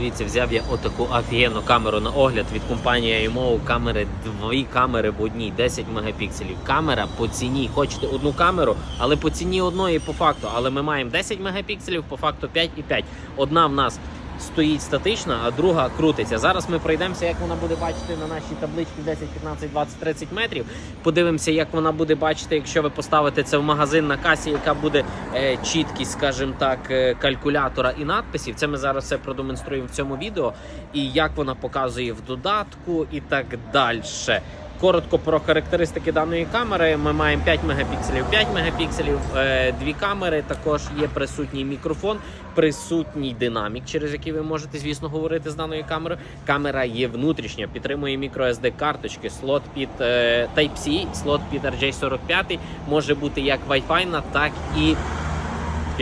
Дивіться, взяв я отаку офігенну камеру на огляд від компанії IMO. Камери, дві камери в одній, 10 мегапікселів. Камера по ціні. Хочете одну камеру, але по ціні одної по факту. Але ми маємо 10 мегапікселів, по факту 5 і 5. Одна в нас стоїть статична, а друга крутиться. Зараз ми пройдемося, як вона буде бачити на нашій табличці 10, 15, 20, 30 метрів. Подивимося, як вона буде бачити, якщо ви поставите це в магазин на касі, яка буде е, чіткість, скажімо так, е, калькулятора і надписів. Це ми зараз все продемонструємо в цьому відео. І як вона показує в додатку, і так далі. Коротко про характеристики даної камери. Ми маємо 5 мегапікселів, 5 мегапікселів, е, дві камери. Також є присутній мікрофон, присутній динамік, через який ви можете, звісно, говорити з даною камерою. Камера є внутрішня, підтримує microSD карточки, слот під е, Type-C, слот під RJ45, може бути як Wi-Fi, так і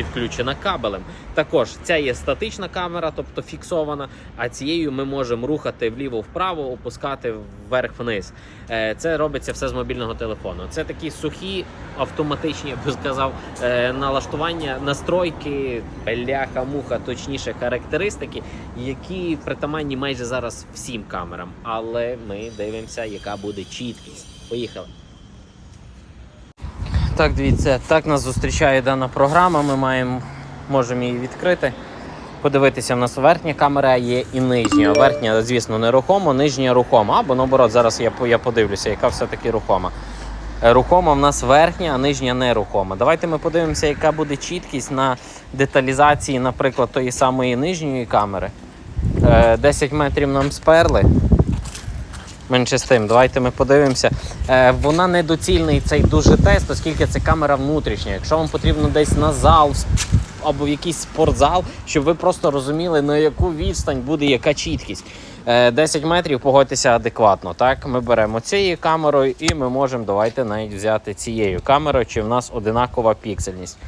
підключена кабелем. Також ця є статична камера, тобто фіксована. А цією ми можемо рухати вліво-вправо, опускати вверх-вниз. Е, Це робиться все з мобільного телефону. Це такі сухі, автоматичні, я би сказав, е, налаштування, настройки, бляха-муха, точніше, характеристики, які притаманні майже зараз всім камерам. Але ми дивимося, яка буде чіткість. Поїхали. Так, дивіться, так нас зустрічає дана програма. Ми маємо, можемо її відкрити. Подивитися, в нас верхня камера є і нижня. Верхня, звісно, нерухома, нижня рухома. Або наоборот, зараз я, я подивлюся, яка все-таки рухома. Е, Рухома в нас верхня, а нижня нерухома. Давайте ми подивимося, яка буде чіткість на деталізації, наприклад, тої самої нижньої камери. Е, 10 метрів нам сперли. Менше з тим, давайте ми подивимося. Е, вона недоцільний цей дуже тест, оскільки це камера внутрішня. Якщо вам потрібно десь на зал або в якийсь спортзал, щоб ви просто розуміли, на яку відстань буде яка чіткість. Е, 10 метрів погодьтеся адекватно. Так, ми беремо цією камерою і ми можемо давайте навіть взяти цією камерою, чи в нас одинакова піксельність.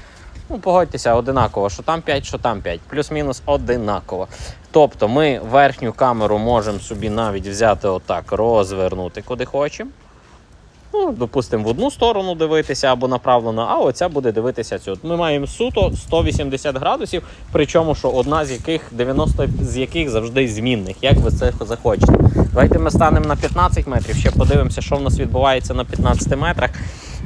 Ну, погодьтеся, одинаково, що там 5, що там 5, плюс-мінус одинаково. Тобто ми верхню камеру можемо собі навіть взяти отак, розвернути куди хочемо. Ну, допустимо, в одну сторону дивитися або направлено, а оця буде дивитися цю. Ми маємо суто 180 градусів, причому що одна з яких 90 з яких завжди змінних, як ви це захочете. Давайте ми станемо на 15 метрів, ще подивимося, що в нас відбувається на 15 метрах.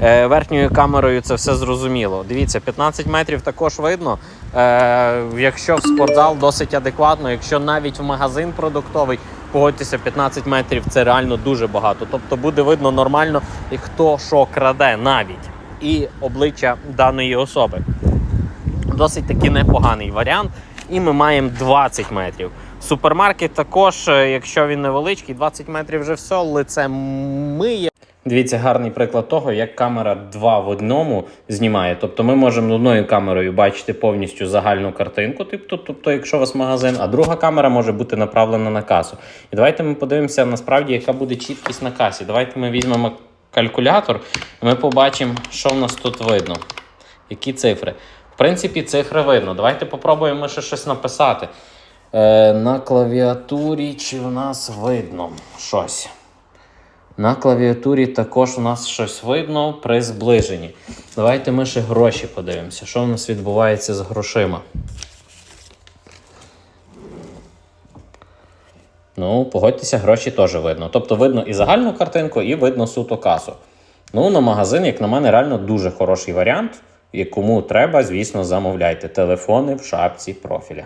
Е, верхньою камерою це все зрозуміло. Дивіться, 15 метрів також видно. Е, якщо в спортзал досить адекватно, якщо навіть в магазин продуктовий, погодьтеся, 15 метрів це реально дуже багато. Тобто буде видно нормально, і хто що краде навіть і обличчя даної особи. Досить таки непоганий варіант. І ми маємо 20 метрів. Супермаркет також, е, якщо він невеличкий, 20 метрів вже все, лице миє. Дивіться, гарний приклад того, як камера 2 в одному знімає. Тобто ми можемо одною камерою бачити повністю загальну картинку, тобто, тобто, якщо у вас магазин, а друга камера може бути направлена на касу. І давайте ми подивимося насправді, яка буде чіткість на касі. Давайте ми візьмемо калькулятор, і ми побачимо, що в нас тут видно. Які цифри. В принципі, цифри видно. Давайте попробуємо ще щось написати. Е, на клавіатурі чи в нас видно щось? На клавіатурі також у нас щось видно при зближенні. Давайте ми ще гроші подивимося, що в нас відбувається з грошима. Ну, погодьтеся, гроші теж видно. Тобто видно і загальну картинку, і видно суто касу. Ну, на магазин, як на мене, реально дуже хороший варіант. І кому треба, звісно, замовляйте. Телефони в шапці профіля.